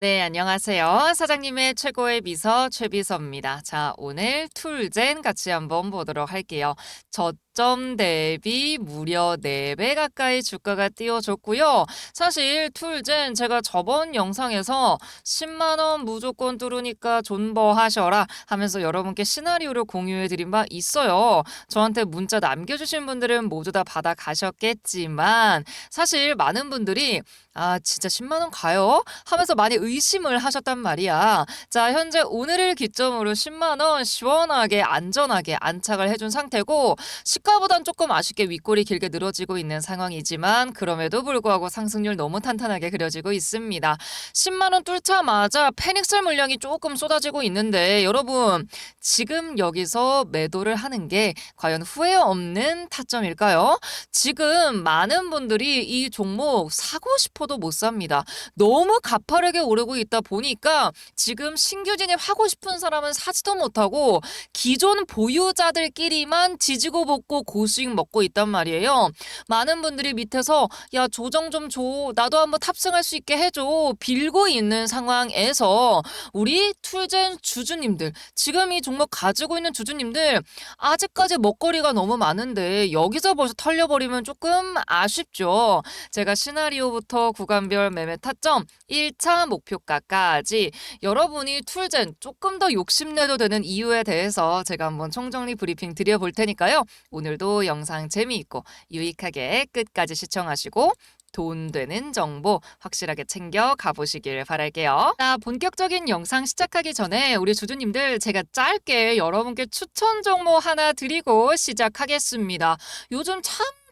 네, 안녕하세요. 사장님의 최고의 비서 최비서입니다. 자, 오늘 툴젠 같이 한번 보도록 할게요. 저 점 대비 무려 4배 가까이 주가가 뛰어줬고요. 사실 툴젠 제가 저번 영상에서 10만 원 무조건 뚫으니까 존버하셔라 하면서 여러분께 시나리오를 공유해 드린 바 있어요. 저한테 문자 남겨주신 분들은 모두 다 받아 가셨겠지만 사실 많은 분들이 아, 진짜 10만 원 가요? 하면서 많이 의심을 하셨단 말이야. 자, 현재 오늘을 기점으로 10만 원 시원하게 안전하게 안착을 해준 상태고 시가 보단 조금 아쉽게 윗골이 길게 늘어지고 있는 상황이지만 그럼에도 불구하고 상승률 너무 탄탄하게 그려지고 있습니다. 10만 원 뚫자마자 패닉셀 물량이 조금 쏟아지고 있는데 여러분 지금 여기서 매도를 하는 게 과연 후회 없는 타점일까요? 지금 많은 분들이 이 종목 사고 싶어도 못 삽니다. 너무 가파르게 오르고 있다 보니까 지금 신규 진입하고 싶은 사람은 사지도 못하고 기존 보유자들끼리만 지지고 볶고 고수익 먹고 있단 말이에요. 많은 분들이 밑에서 야 조정 좀 줘. 나도 한번 탑승할 수 있게 해줘. 빌고 있는 상황에서 우리 툴젠 주주님들 지금 이 종목 가지고 있는 주주님들 아직까지 먹거리가 너무 많은데 여기서 벌써 털려버리면 조금 아쉽죠. 제가 시나리오부터 구간별 매매 타점 1차 목표가까지 여러분이 툴젠 조금 더 욕심내도 되는 이유에 대해서 제가 한번 총정리 브리핑 드려볼 테니까요. 오늘도 영상 재미있고 유익하게 끝까지 시청하시고 돈 되는 정보 확실하게 챙겨 가보시길 바랄게요. 자, 본격적인 영상 시작하기 전에 우리 주주님들 제가 짧게 여러분께 추천 종목 하나 드리고 시작하겠습니다. 요즘 참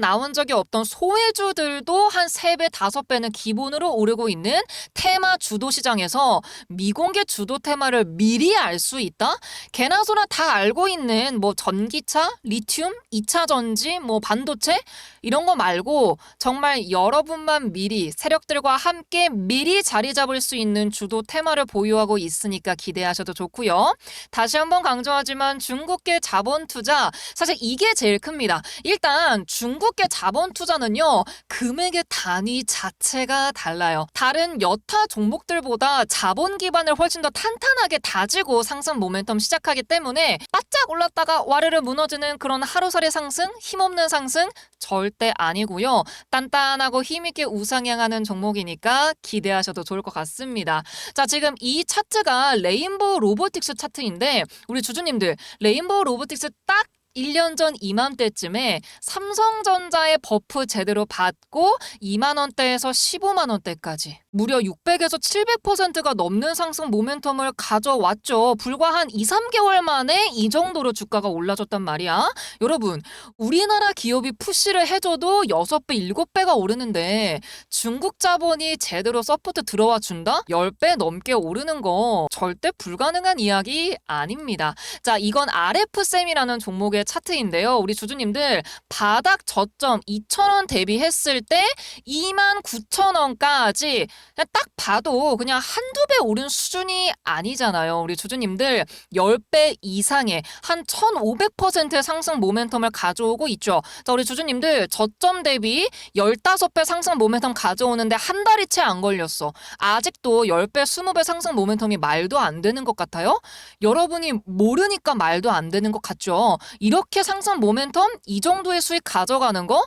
나온 적이 없던 소외주들도 한 3배, 5배는 기본으로 오르고 있는 테마 주도 시장에서 미공개 주도 테마를 미리 알 수 있다? 개나 소나 다 알고 있는 뭐 전기차, 리튬, 2차 전지, 뭐 반도체 이런 거 말고 정말 여러분만 미리 세력들과 함께 미리 자리 잡을 수 있는 주도 테마를 보유하고 있으니까 기대하셔도 좋고요. 다시 한번 강조하지만 중국계 자본 투자 사실 이게 제일 큽니다. 일단 중국계 자본 투자는요. 금액의 단위 자체가 달라요. 다른 여타 종목들보다 자본 기반을 훨씬 더 탄탄하게 다지고 상승 모멘텀 시작하기 때문에 바짝 올랐다가 와르르 무너지는 그런 하루살이 상승, 힘없는 상승 절대 아니고요. 단단하고 힘있게 우상향하는 종목이니까 기대하셔도 좋을 것 같습니다. 자, 지금 이 차트가 레인보우 로보틱스 차트인데 우리 주주님들 레인보우 로보틱스 딱 1년 전 이맘때쯤에 삼성전자의 버프 제대로 받고 2만 원대에서 15만 원대까지 무려 600에서 700%가 넘는 상승 모멘텀을 가져왔죠. 불과 한 2, 3개월 만에 이 정도로 주가가 올라졌단 말이야. 여러분, 우리나라 기업이 푸시를 해줘도 6배, 7배가 오르는데 중국 자본이 제대로 서포트 들어와 준다? 10배 넘게 오르는 거 절대 불가능한 이야기 아닙니다. 자, 이건 RF쌤이라는 종목의 차트인데요. 우리 주주님들 바닥 저점 2,000원 대비했을 때 29,000원까지 그냥 딱 봐도 그냥 한두 배 오른 수준이 아니잖아요. 우리 주주님들 10배 이상의 한 1,500%의 상승 모멘텀을 가져오고 있죠. 자, 우리 주주님들 저점 대비 15배 상승 모멘텀 가져오는데 한 달이 채 안 걸렸어. 아직도 10배, 20배 상승 모멘텀이 말도 안 되는 것 같아요? 여러분이 모르니까 말도 안 되는 것 같죠? 이렇게 상승 모멘텀 이 정도의 수익 가져가는 거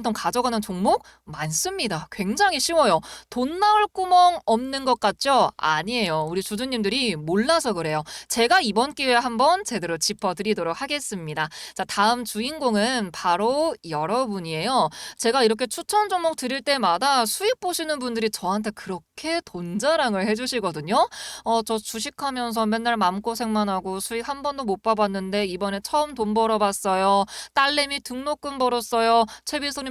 모멘텀 가져가는 종목 많습니다. 굉장히 쉬워요. 돈 나올 구멍 없는 것 같죠? 아니에요. 우리 주주님들이 몰라서 그래요. 제가 이번 기회에 한번 제대로 짚어드리도록 하겠습니다. 자, 다음 주인공은 바로 여러분이에요. 제가 이렇게 추천 종목 드릴 때마다 수익 보시는 분들이 저한테 그렇게 돈 자랑을 해주시거든요. 어, 저 주식하면서 맨날 마음고생만 하고 수익 한 번도 못 봐봤는데 이번에 처음 돈 벌어봤어요. 딸내미 등록금 벌었어요. 최비소님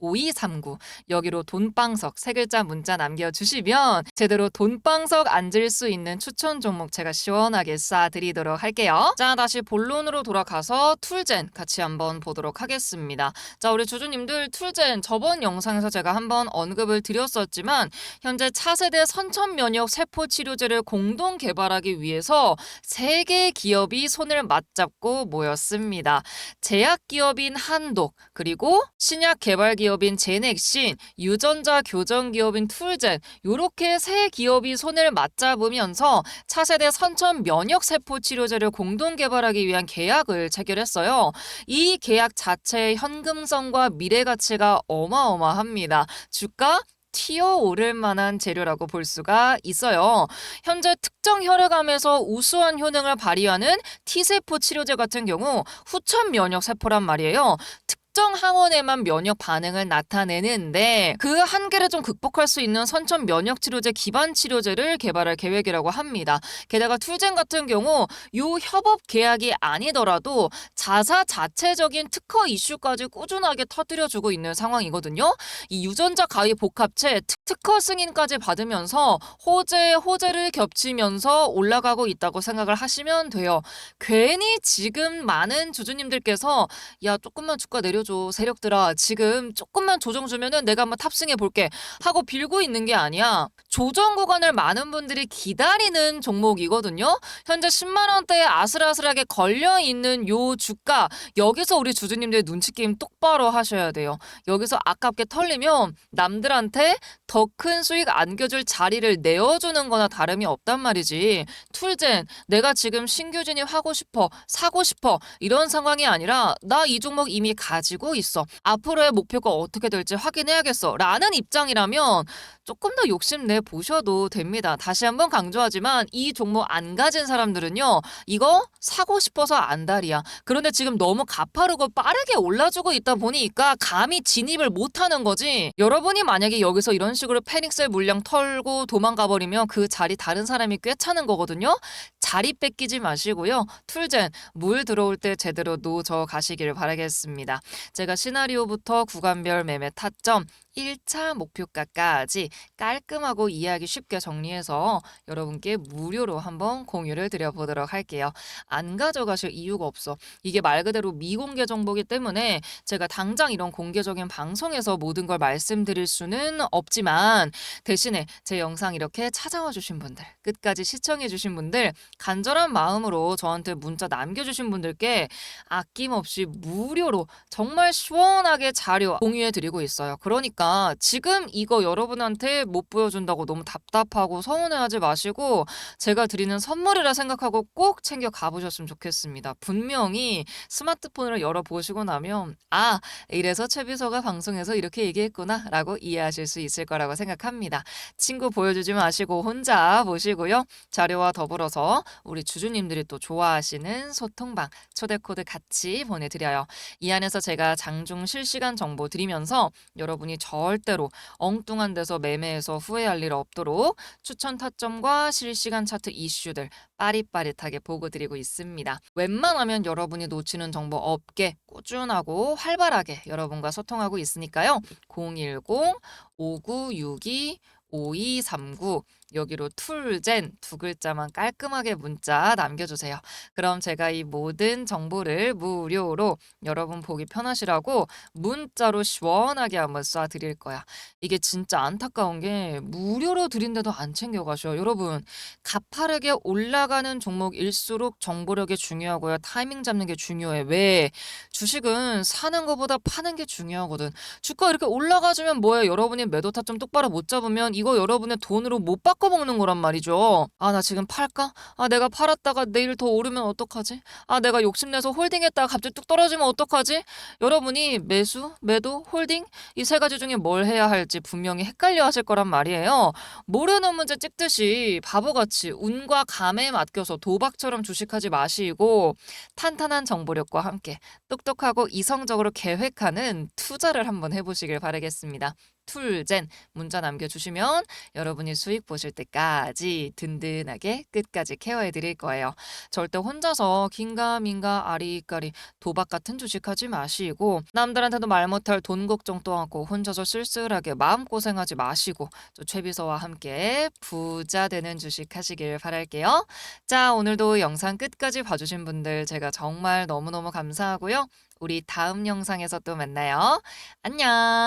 5239 여기로 돈방석 세 글자 문자 남겨주시면 제대로 돈방석 앉을 수 있는 추천 종목 제가 시원하게 쏴드리도록 할게요. 자 다시 본론으로 돌아가서 툴젠 같이 한번 보도록 하겠습니다. 자 우리 주주님들 툴젠 저번 영상에서 제가 한번 언급을 드렸었지만 현재 차세대 선천 면역 세포 치료제를 공동 개발하기 위해서 세 개 기업이 손을 맞잡고 모였습니다. 제약 기업인 한독 그리고 신약 개발 기업 인 제넥신, 유전자 교정 기업인 툴젠 요렇게 세 기업이 손을 맞잡으면서 차세대 선천 면역 세포 치료제를 공동 개발하기 위한 계약을 체결했어요. 이 계약 자체의 현금성과 미래 가치가 어마어마합니다. 주가 튀어 오를 만한 재료라고 볼 수가 있어요. 현재 특정 혈액암에서 우수한 효능을 발휘하는 T세포 치료제 같은 경우 후천 면역 세포란 말이에요. 특 정 항원에만 면역 반응을 나타내는데 그 한계를 좀 극복할 수 있는 선천 면역 치료제 기반 치료제를 개발할 계획이라고 합니다. 게다가 툴젠 같은 경우 요 협업 계약이 아니더라도 자사 자체적인 특허 이슈까지 꾸준하게 터뜨려주고 있는 상황이거든요. 이 유전자 가위 복합체 특- 특허 승인까지 받으면서 호재 호재를 겹치면서 올라가고 있다고 생각을 하시면 돼요. 괜히 지금 많은 주주님들께서 야 조금만 주가 내려 줘 세력들아 지금 조금만 조정 주면은 내가 한번 탑승해 볼게 하고 빌고 있는 게 아니야. 조정 구간을 많은 분들이 기다리는 종목이거든요. 현재 10만 원대에 아슬아슬하게 걸려 있는 요 주가 여기서 우리 주주님들 눈치 게임 똑바로 하셔야 돼요. 여기서 아깝게 털리면 남들한테 더 큰 수익 안겨줄 자리를 내어주는 거나 다름이 없단 말이지. 툴젠, 내가 지금 신규 진입하고 싶어, 사고 싶어, 이런 상황이 아니라 나 이 종목 이미 가지고 있어. 앞으로의 목표가 어떻게 될지 확인해야겠어. 라는 입장이라면 조금 더 욕심내 보셔도 됩니다. 다시 한번 강조하지만 이 종목 안 가진 사람들은요, 이거 사고 싶어서 안달이야. 그런데 지금 너무 가파르고 빠르게 올라주고 있다 보니까 감히 진입을 못 하는 거지. 여러분이 만약에 여기서 이런 식으로 페닉셀 물량 털고 도망가 버리면 그 자리 다른 사람이 꿰차는 거거든요. 자리 뺏기지 마시고요. 툴젠 물 들어올 때 제대로 놓저 가시길 바라겠습니다. 제가 시나리오부터 구간별 매매 타점 1차 목표가까지 깔끔하고 이해하기 쉽게 정리해서 여러분께 무료로 한번 공유를 드려보도록 할게요. 안 가져가실 이유가 없어. 이게 말 그대로 미공개 정보기 때문에 제가 당장 이런 공개적인 방송에서 모든 걸 말씀드릴 수는 없지만 대신에 제 영상 이렇게 찾아와 주신 분들, 끝까지 시청해 주신 분들, 간절한 마음으로 저한테 문자 남겨주신 분들께 아낌없이 무료로 정말 시원하게 자료 공유해 드리고 있어요. 그러니까 지금 이거 여러분한테 못 보여준다고 너무 답답하고 서운해하지 마시고 제가 드리는 선물이라 생각하고 꼭 챙겨 가보셨으면 좋겠습니다. 분명히 스마트폰을 열어보시고 나면 아 이래서 최 비서가 방송에서 이렇게 얘기했구나 라고 이해하실 수 있을 거라고 생각합니다. 친구 보여주지 마시고 혼자 보시고요. 자료와 더불어서 우리 주주님들이 또 좋아하시는 소통방 초대 코드 같이 보내드려요. 이 안에서 제가 장중 실시간 정보 드리면서 여러분이 절대로 엉뚱한 데서 매매해서 후회할 일 없도록 추천 타점과 실시간 차트 이슈들 빠릿빠릿하게 보고 드리고 있습니다. 웬만하면 여러분이 놓치는 정보 없게 꾸준하고 활발하게 여러분과 소통하고 있으니까요. 010-5962 5239 여기로 툴젠 두 글자만 깔끔하게 문자 남겨주세요. 그럼 제가 이 모든 정보를 무료로 여러분 보기 편하시라고 문자로 시원하게 한번 쏴 드릴 거야. 이게 진짜 안타까운 게 무료로 드린데도 안 챙겨가셔. 여러분 가파르게 올라가는 종목일수록 정보력이 중요하고요. 타이밍 잡는 게 중요해. 왜? 주식은 사는 것보다 파는 게 중요하거든. 주가 이렇게 올라가주면 뭐예요? 여러분이 매도 타점 똑바로 못 잡으면 이거 여러분의 돈으로 못 바꿔먹는 거란 말이죠. 아, 나 지금 팔까? 아, 내가 팔았다가 내일 더 오르면 어떡하지? 아, 내가 욕심내서 홀딩했다가 갑자기 뚝 떨어지면 어떡하지? 여러분이 매수, 매도, 홀딩 이 세 가지 중에 뭘 해야 할지 분명히 헷갈려 하실 거란 말이에요. 모르는 문제 찍듯이 바보같이 운과 감에 맡겨서 도박처럼 주식하지 마시고 탄탄한 정보력과 함께 똑똑하고 이성적으로 계획하는 투자를 한번 해보시길 바라겠습니다. 툴젠 문자 남겨주시면 여러분이 수익 보실 때까지 든든하게 끝까지 케어해 드릴 거예요. 절대 혼자서 긴가민가 아리까리 도박 같은 주식 하지 마시고 남들한테도 말 못할 돈 걱정도 하고 혼자서 쓸쓸하게 마음고생하지 마시고 저 최비서와 함께 부자 되는 주식 하시길 바랄게요. 자 오늘도 영상 끝까지 봐주신 분들 제가 정말 너무너무 감사하고요. 우리 다음 영상에서 또 만나요. 안녕.